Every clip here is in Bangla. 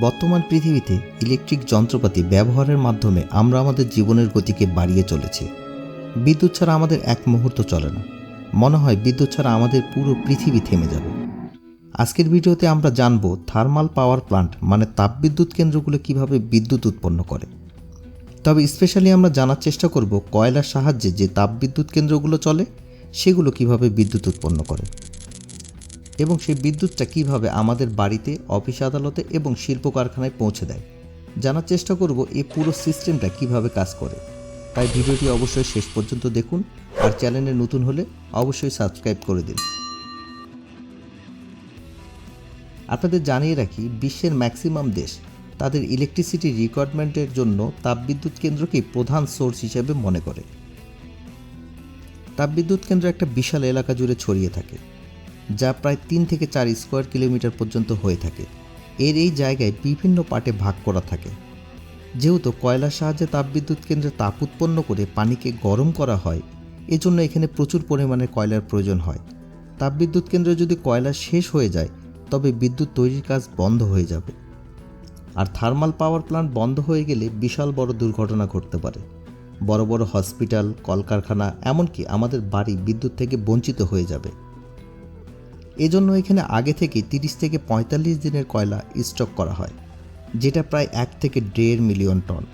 বর্তমান পৃথিবীতে ইলেকট্রিক যন্ত্রপাতি ব্যবহারের মাধ্যমে আমরা আমাদের জীবনের গতিকে বাড়িয়ে চলেছি। বিদ্যুৎ ছাড়া আমাদের এক মুহূর্ত চলে না। মনে হয় বিদ্যুৎ ছাড়া আমাদের পুরো পৃথিবী থেমে যাবে। আজকের ভিডিওতে আমরা জানব থার্মাল পাওয়ার প্লান্ট মানে তাপবিদ্যুৎ কেন্দ্রগুলো কীভাবে বিদ্যুৎ উৎপন্ন করে। তবে স্পেশালি আমরা জানার চেষ্টা করব কয়লার সাহায্যে যে তাপবিদ্যুৎ কেন্দ্রগুলো চলে সেগুলো কীভাবে বিদ্যুৎ উৎপন্ন করে? এবং সেই বিদ্যুৎটা কীভাবে আমাদের বাড়িতে, অফিস আদালতে এবং শিল্প কারখানায় পৌঁছে দেয়? জানার চেষ্টা করব এই পুরো সিস্টেমটা কীভাবে কাজ করে। তাই ভিডিওটি অবশ্যই শেষ পর্যন্ত দেখুন আর চ্যানেলে নতুন হলে অবশ্যই সাবস্ক্রাইব করে দিন। আপনাদের জানিয়ে রাখি, বিশ্বের ম্যাক্সিমাম দেশ তাদের ইলেকট্রিসিটি রিকোয়ারমেন্টের জন্য তাপবিদ্যুৎ কেন্দ্রকেই প্রধান সোর্স হিসেবে মনে করে। তাপবিদ্যুৎ কেন্দ্র একটা বিশাল এলাকা জুড়ে ছড়িয়ে থাকে, যা প্রায় তিন থেকে চার স্কোয়ার কিলোমিটার পর্যন্ত হয়ে থাকে। এর এই জায়গায় বিভিন্ন পার্টে ভাগ করা থাকে। যেহেতু কয়লার সাহায্যে তাপবিদ্যুৎ কেন্দ্রে তাপ উৎপন্ন করে পানিকে গরম করা হয়, এজন্য এখানে প্রচুর পরিমাণে কয়লার প্রয়োজন হয়। তাপবিদ্যুৎ কেন্দ্রে যদি কয়লা শেষ হয়ে যায়, তবে বিদ্যুৎ তৈরির কাজ বন্ধ হয়ে যাবে। আর থার্মাল পাওয়ার প্ল্যান্ট বন্ধ হয়ে গেলে বিশাল বড় দুর্ঘটনা ঘটতে পারে। বড় বড় হসপিটাল, কলকারখানা, এমনকি আমাদের বাড়ি বিদ্যুৎ থেকে বঞ্চিত হয়ে যাবে। এজন্য এখানে আগে থেকে তিরিশ থেকে পঁয়তাল্লিশ দিনের কয়লা স্টক করা হয়, যেটা প্রায় এক থেকে দেড় মিলিয়ন টন।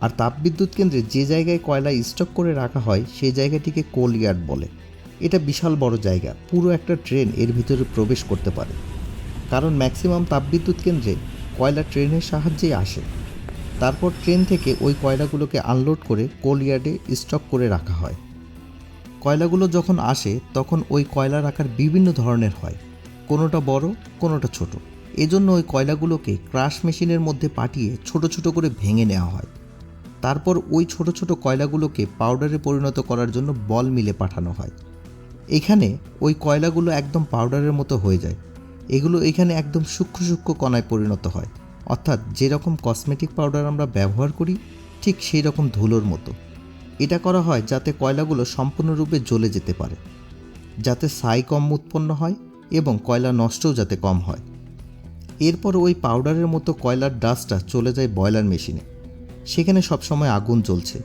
আর তাপবিদ্যুৎ কেন্দ্রে যে জায়গায় কয়লা স্টক করে রাখা হয় সেই জায়গাটিকে কোল ইয়ার্ড বলে। এটা বিশাল বড় জায়গা, পুরো একটা ট্রেন এর ভিতরে প্রবেশ করতে পারে। কারণ ম্যাক্সিমাম তাপবিদ্যুৎ কেন্দ্রে কয়লা ট্রেনের সাহায্যেই আসে। তারপর ট্রেন থেকে ওই কয়লাগুলোকে আনলোড করে কোল ইয়ার্ডে স্টক করে রাখা হয়। কয়লাগুলো যখন আসে, তখন ওই কয়লা রাখার বিভিন্ন ধরনের হয়। কোনোটা বড়, কোনোটা ছোট। এজন্য ওই কয়লাগুলোকে ক্রাশ মেশিনের মধ্যে পাঠিয়ে ছোট ছোট করে ভেঙে নেওয়া হয়। তারপর ওই ছোট ছোট কয়লাগুলোকে পাউডারে পরিণত করার জন্য বল মিলে পাঠানো হয়। এখানে ওই কয়লাগুলো একদম পাউডারের মতো হয়ে যায়। এগুলো এখানে একদম সূক্ষ্ম সূক্ষ্ম কণায় পরিণত হয়। অর্থাৎ যেরকম কসমেটিক পাউডার আমরা ব্যবহার করি, ঠিক সেই রকম ধুলোর মতো। এটা করা হয় যাতে কয়লাগুলো সম্পূর্ণরূপে জ্বলে যেতে পারে, যাতে ছাই কম উৎপন্ন হয় এবং কয়লা নষ্টও যাতে কম হয়। এরপর ওই পাউডারের মতো কয়লার ডাস্টটা চলে যায় বয়লার মেশিনে সেখানে সবসময় আগুন জ্বলছে।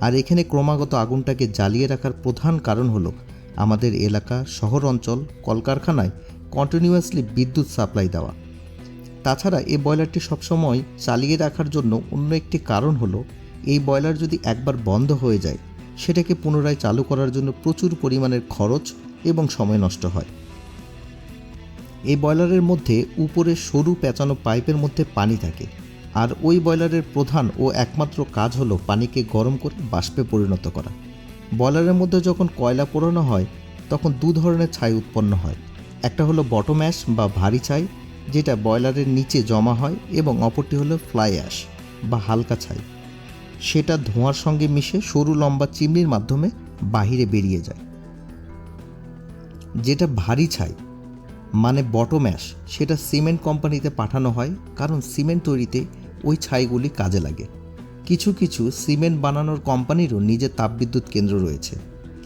আর এখানে ক্রমাগত আগুনটাকে জ্বালিয়ে রাখার প্রধান কারণ হলো আমাদের এলাকা, শহর অঞ্চল, কলকারখানায় কন্টিনিউয়াসলি বিদ্যুৎ সাপ্লাই দেওয়া। তাছাড়া এই বয়লারটি সবসময় চালিয়ে রাখার জন্য অন্য একটি কারণ হলো, এই বয়লার যদি একবার বন্ধ হয়ে যায়, সেটাকে পুনরায় চালু করার জন্য প্রচুর পরিমাণের খরচ এবং সময় নষ্ট হয়। এই বয়লারের মধ্যে উপরে সরু পেঁচানো পাইপের মধ্যে পানি থাকে আর ওই বয়লারের প্রধান ও একমাত্র কাজ হলো পানিকে গরম করে বাষ্পে পরিণত করা। বয়লারের মধ্যে যখন কয়লা পোড়ানো হয়, তখন দু ধরনের ছাই উৎপন্ন হয়। একটা হলো বটম অ্যাশ বা ভারী ছাই যেটা বয়লারের নিচে জমা হয় এবং অপরটি হলো ফ্লাই অ্যাশ বা হালকা ছাই। সেটা ধোঁয়ার সঙ্গে মিশে সরু লম্বা চিমনির মাধ্যমে বাহিরে বেরিয়ে যায়। যেটা ভারী ছাই মানে বটম অ্যাশ, সেটা সিমেন্ট কোম্পানিতে পাঠানো হয় কারণ সিমেন্ট তৈরিতে ওই ছাইগুলি কাজে লাগে। কিছু কিছু সিমেন্ট বানানোর কোম্পানিরও নিজের তাপবিদ্যুৎ কেন্দ্র রয়েছে।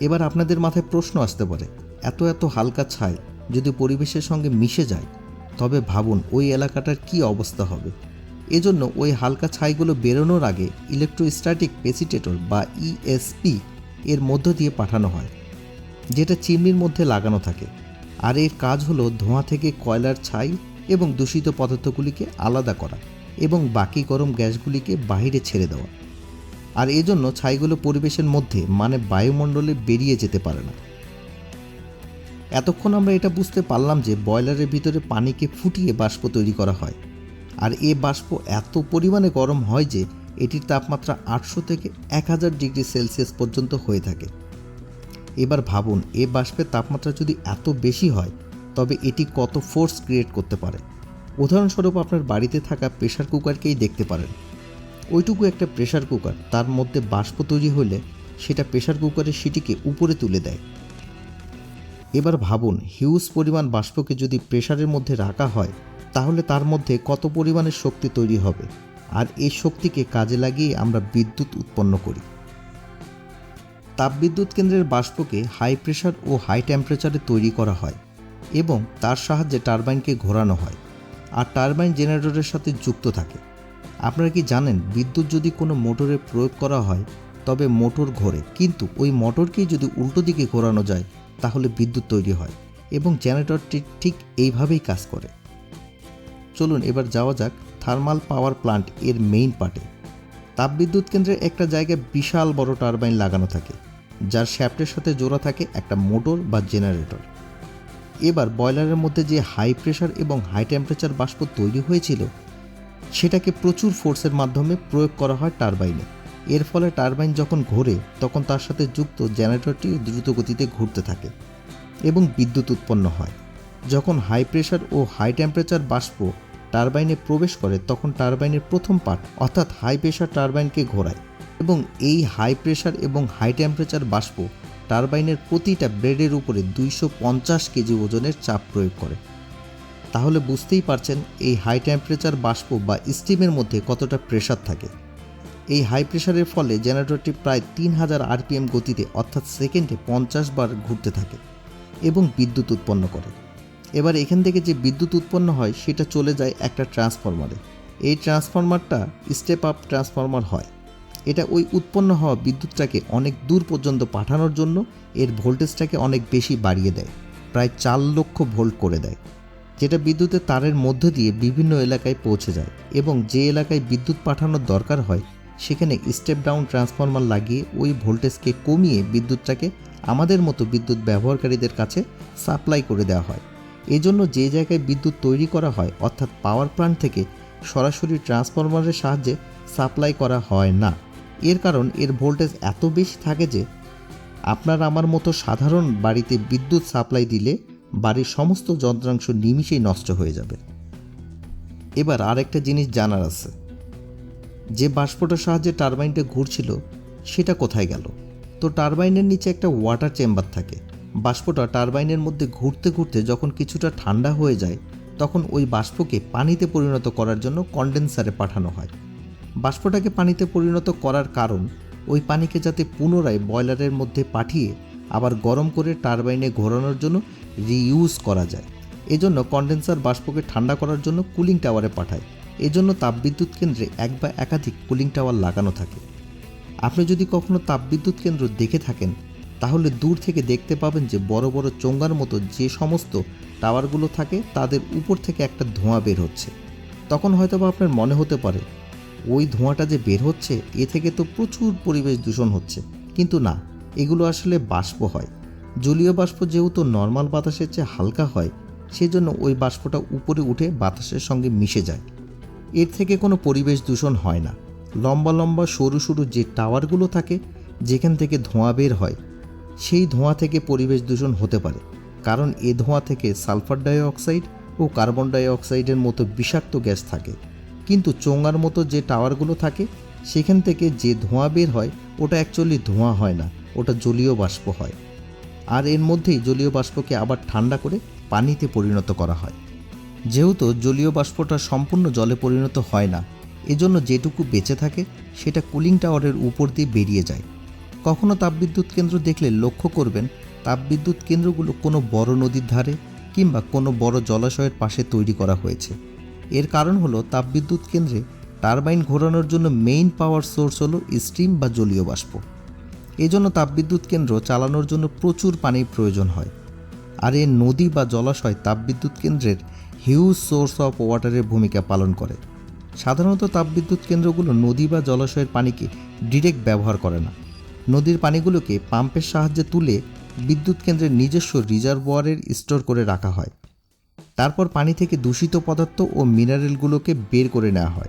এবার আপনাদের মাথায় প্রশ্ন আসতে পারে, এত এত হালকা ছাই যদি পরিবেশের সঙ্গে মিশে যায় তবে ভাবুন, ওই এলাকাটার কি অবস্থা হবে? এজন্য ওই হালকা ছাইগুলো বেরোনোর আগে ইলেকট্রোস্ট্যাটিক পেসিটেটর বা ইএসপি এর মধ্য দিয়ে পাঠানো হয়, যেটা চিমনির মধ্যে লাগানো থাকে। আর এর কাজ হলো ধোঁয়া থেকে কয়লার ছাই এবং দূষিত পদার্থগুলিকে আলাদা করা এবং বাকি গরম গ্যাসগুলিকে বাহিরে ছেড়ে দেওয়া। আর এজন্য ছাইগুলো পরিবেশের মধ্যে মানে বায়ুমণ্ডলে বেরিয়ে যেতে পারে না। এতক্ষণ আমরা এটা বুঝতে পারলাম যে বয়লারের ভিতরে পানিকে ফুটিয়ে বাষ্প তৈরি করা হয়। আর এ বাষ্প এত পরিমাণে গরম হয় যে এটির তাপমাত্রা আটশো থেকে এক হাজার ডিগ্রি সেলসিয়াস পর্যন্ত হয়ে থাকে। এবার ভাবুন, এ বাষ্পের তাপমাত্রা যদি এত বেশি হয়, তবে এটি কত ফোর্স ক্রিয়েট করতে পারে? উদাহরণস্বরূপ আপনার বাড়িতে থাকা প্রেশার কুকারকেই দেখতে পারেন। ওইটুকু একটা প্রেশার কুকার, তার মধ্যে বাষ্প তৈরি হলে সেটা প্রেশার কুকারের সিটিকে উপরে তুলে দেয়। এবার ভাবুন, হিউজ পরিমাণ বাষ্পকে যদি প্রেশারের মধ্যে রাখা হয়, তাহলে তার মধ্যে কত পরিমাণের শক্তি তৈরি হবে? আর এই শক্তিকে কাজে লাগিয়ে আমরা বিদ্যুৎ উৎপন্ন করি। তাপবিদ্যুৎ কেন্দ্রের বাষ্পকে হাই প্রেশার ও হাই টেম্পারেচারে তৈরি করা হয় এবং তার সাহায্যে টারবাইনকে ঘোরানো হয়, আর টারবাইন জেনারেটরের সাথে যুক্ত থাকে। আপনারা কি জানেন, বিদ্যুৎ যদি কোনো মোটরে প্রয়োগ করা হয়, তবে মোটর ঘোরে, কিন্তু ওই মোটরকেই যদি উল্টো দিকে ঘোরানো যায় তাহলে বিদ্যুৎ তৈরি হয় এবং জেনারেটরটি ঠিক এইভাবেই কাজ করে। চলুন এবার যাওয়া যাক থার্মাল পাওয়ার প্লান্ট এর মেইন পার্টে। তাপবিদ্যুৎ কেন্দ্রে একটা জায়গায় বিশাল বড় টারবাইন লাগানো থাকে, যার শ্যাফটের সাথে জোড়া থাকে একটা মোটর বা জেনারেটর। এবার বয়লারের মধ্যে যে হাই প্রেশার এবং হাই টেম্পারেচার বাষ্প তৈরি হয়েছিল, সেটাকে প্রচুর ফোর্সের মাধ্যমে প্রয়োগ করা হয় টারবাইনে। এর ফলে টারবাইন যখন ঘোরে, তখন তার সাথে যুক্ত জেনারেটরটি দ্রুত গতিতে ঘুরতে থাকে এবং বিদ্যুৎ উৎপন্ন হয়। যখন হাই প্রেশার ও হাই টেম্পারেচার বাষ্প টারবাইনে প্রবেশ করে, তখন টারবাইনের প্রথম পার্ট অর্থাৎ হাই প্রেশার টারবাইনকে ঘোরায় এবং এই হাই প্রেশার এবং হাই টেম্পারেচার বাষ্প টারবাইনের প্রতিটা ব্লেডের উপরে দুইশো পঞ্চাশ কেজি ওজনের চাপ প্রয়োগ করে। তাহলে বুঝতেই পারছেন এই হাই টেম্পারেচার বাষ্প বা স্টিমের মধ্যে কতটা প্রেশার থাকে। এই হাই প্রেশারের ফলে জেনারেটরটি প্রায় তিন হাজার আরপিএম গতিতে অর্থাৎ সেকেন্ডে পঞ্চাশ বার ঘুরতে থাকে এবং বিদ্যুৎ উৎপন্ন করে। এবার এখান থেকে যে বিদ্যুৎ উৎপন্ন হয়, সেটা চলে যায় একটা ট্রান্সফরমারে এই ট্রান্সফরমারটা স্টেপ আপ ট্রান্সফরমার হয়। এটা ওই উৎপন্ন হওয়া বিদ্যুৎটাকে অনেক দূর পর্যন্ত পাঠানোর জন্য এর ভোল্টেজটাকে অনেক বেশি বাড়িয়ে দেয়, প্রায় চার লক্ষ ভোল্ট করে দেয়, যেটা বিদ্যুতের তারের মধ্য দিয়ে বিভিন্ন এলাকায় পৌঁছে যায় এবং যে এলাকায় বিদ্যুৎ পাঠানোর দরকার হয় সেখানে স্টেপ ডাউন ট্রান্সফরমার লাগিয়ে ওই ভোল্টেজকে কমিয়ে বিদ্যুৎটাকে আমাদের মতো বিদ্যুৎ ব্যবহারকারীদের কাছে সাপ্লাই করে দেওয়া হয়। এজন্য যে জায়গায় বিদ্যুৎ তৈরি করা হয়, অর্থাৎ পাওয়ার প্ল্যান্ট থেকে সরাসরি ট্রান্সফরমারের সাহায্যে সাপ্লাই করা হয় না। এর কারণ এর ভোল্টেজ এত বেশি থাকে যে, আপনার আমার মতো সাধারণ বাড়িতে বিদ্যুৎ সাপ্লাই দিলে বাড়ির সমস্ত যন্ত্রাংশ নিমিষেই নষ্ট হয়ে যাবে। এবার আরেকটা জিনিস জানার আছে। যে বাষ্পটার সাহায্যে টারবাইনটা ঘুরছিল, সেটা কোথায় গেল? তো টারবাইনের নিচে একটা ওয়াটার চেম্বার থাকে। বাষ্পটা টারবাইনের মধ্যে ঘুরতে ঘুরতে যখন কিছুটা ঠান্ডা হয়ে যায়, তখন ওই বাষ্পকে পানিতে পরিণত করার জন্য কন্ডেন্সারে পাঠানো হয়। বাষ্পটাকে পানিতে পরিণত করার কারণ, ওই পানিকে যাতে পুনরায় বয়লারের মধ্যে পাঠিয়ে আবার গরম করে টারবাইনে ঘোরানোর জন্য রিইউজ করা যায়। এজন্য কন্ডেন্সার বাষ্পকে ঠান্ডা করার জন্য কুলিং টাওয়ারে পাঠায়। এজন্য তাপবিদ্যুৎ কেন্দ্রে এক বা একাধিক কুলিং টাওয়ার লাগানো থাকে। আপনি যদি কখনো তাপবিদ্যুৎ কেন্দ্র দেখে থাকেন, তাহলে দূর থেকে দেখতে পাবেন যে বড় বড় চোঙ্গার মতো যে সমস্ত টাওয়ারগুলো থাকে, তাদের উপর থেকে একটা ধোঁয়া বের হচ্ছে। তখন হয়তো বা আপনার মনে হতে পারে, ওই ধোঁয়াটা যে বের হচ্ছে, এ থেকে তো প্রচুর পরিবেশ দূষণ হচ্ছে। কিন্তু না, এগুলো আসলে বাষ্প হয়। জলীয় বাষ্প যেহেতু নর্মাল বাতাসের চেয়ে হালকা হয়, সেজন্য ওই বাষ্পটা উপরে উঠে বাতাসের সঙ্গে মিশে যায়। এর থেকে কোনো পরিবেশ দূষণ হয় না। লম্বা লম্বা সরু সরু যে টাওয়ারগুলো থাকে, যেখান থেকে ধোঁয়া বের হয়, সেই ধোঁয়া থেকে পরিবেশ দূষণ হতে পারে। কারণ এ ধোঁয়া থেকে সালফার ডাইঅক্সাইড ও কার্বন ডাইঅক্সাইডের মতো বিষাক্ত গ্যাস থাকে। কিন্তু চোঙার মতো যে টাওয়ারগুলো থাকে, সেখান থেকে যে ধোঁয়া বের হয়, ওটা অ্যাকচুয়ালি ধোঁয়া হয় না, ওটা জলীয় বাষ্প হয়। আর এর মধ্যেই জলীয় বাষ্পকে আবার ঠান্ডা করে পানিতে পরিণত করা হয়। যেহেতু জলীয় বাষ্পটা সম্পূর্ণ জলে পরিণত হয় না, এজন্য যেটুকু বেঁচে থাকে সেটা কুলিং টাওয়ারের উপর দিয়ে বেরিয়ে যায়। কখনো তাপবিদ্যুৎ কেন্দ্র দেখলে লক্ষ্য করবেন, তাপবিদ্যুৎ কেন্দ্রগুলো কোনো বড় নদীর ধারে কিংবা কোনো বড় জলাশয়ের পাশে তৈরি করা হয়েছে। এর কারণ হলো তাপবিদ্যুৎ কেন্দ্রে টারবাইন ঘোরানোর জন্য মেইন পাওয়ার সোর্স হলো স্টিম বা জলীয় বাষ্প। এজন্য তাপবিদ্যুৎ কেন্দ্র চালানোর জন্য প্রচুর পানির প্রয়োজন হয়। আর এই নদী বা জলাশয় তাপবিদ্যুৎ কেন্দ্রের হিউজ সোর্স অফ ওয়াটারের ভূমিকা পালন করে। সাধারণত তাপবিদ্যুৎ কেন্দ্রগুলো নদী বা জলাশয়ের পানিকে ডিরেক্ট ব্যবহার করে না। নদীর পানিগুলোকে পাম্পের সাহায্যে তুলে বিদ্যুৎ কেন্দ্রের নিজস্ব রিজার্ভোয়ারের স্টোর করে রাখা হয়। তারপর পানি থেকে দূষিত পদার্থ ও মিনারেলগুলোকে বের করে নেওয়া হয়।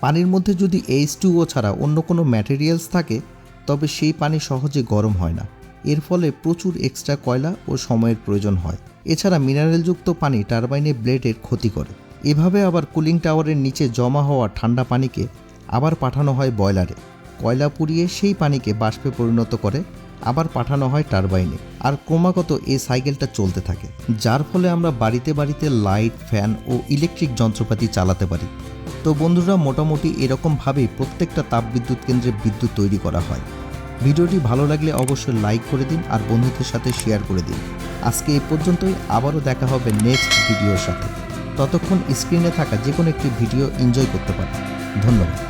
পানির মধ্যে যদি এইচ ছাড়া অন্য কোনো ম্যাটেরিয়ালস থাকে, তবে সেই পানি সহজে গরম হয় না। এর ফলে প্রচুর এক্সট্রা কয়লা ও সময়ের প্রয়োজন হয়। এছাড়া মিনারেলযুক্ত পানি টারবাইনে ব্লেডের ক্ষতি করে। এভাবে আবার কুলিং টাওয়ারের নিচে জমা হওয়া ঠান্ডা পানিকে আবার পাঠানো হয় বয়লারে কয়লা পুড়িয়ে সেই পানিকে বাষ্পে পরিণত করে আবার পাঠানো হয় টারবাইনে আর ক্রমাগত এই সাইকেলটা চলতে থাকে, যার ফলে আমরা বাড়িতে বাড়িতে লাইট ফ্যান ও ইলেকট্রিক যন্ত্রপাতি চালাতে পারি। তো বন্ধুরা, মোটামুটি এরকমভাবেই প্রত্যেকটা তাপবিদ্যুৎ কেন্দ্রে বিদ্যুৎ তৈরি করা হয়। ভিডিওটি ভালো লাগলে অবশ্যই লাইক করে দিন আর বন্ধুদের সাথে শেয়ার করে দিন। আজকে এই পর্যন্তই, আবারও দেখা হবে নেক্সট ভিডিওর সাথে। ততক্ষণ স্ক্রিনে থাকা যে কোনো একটি ভিডিও এনজয় করতে পারেন। ধন্যবাদ।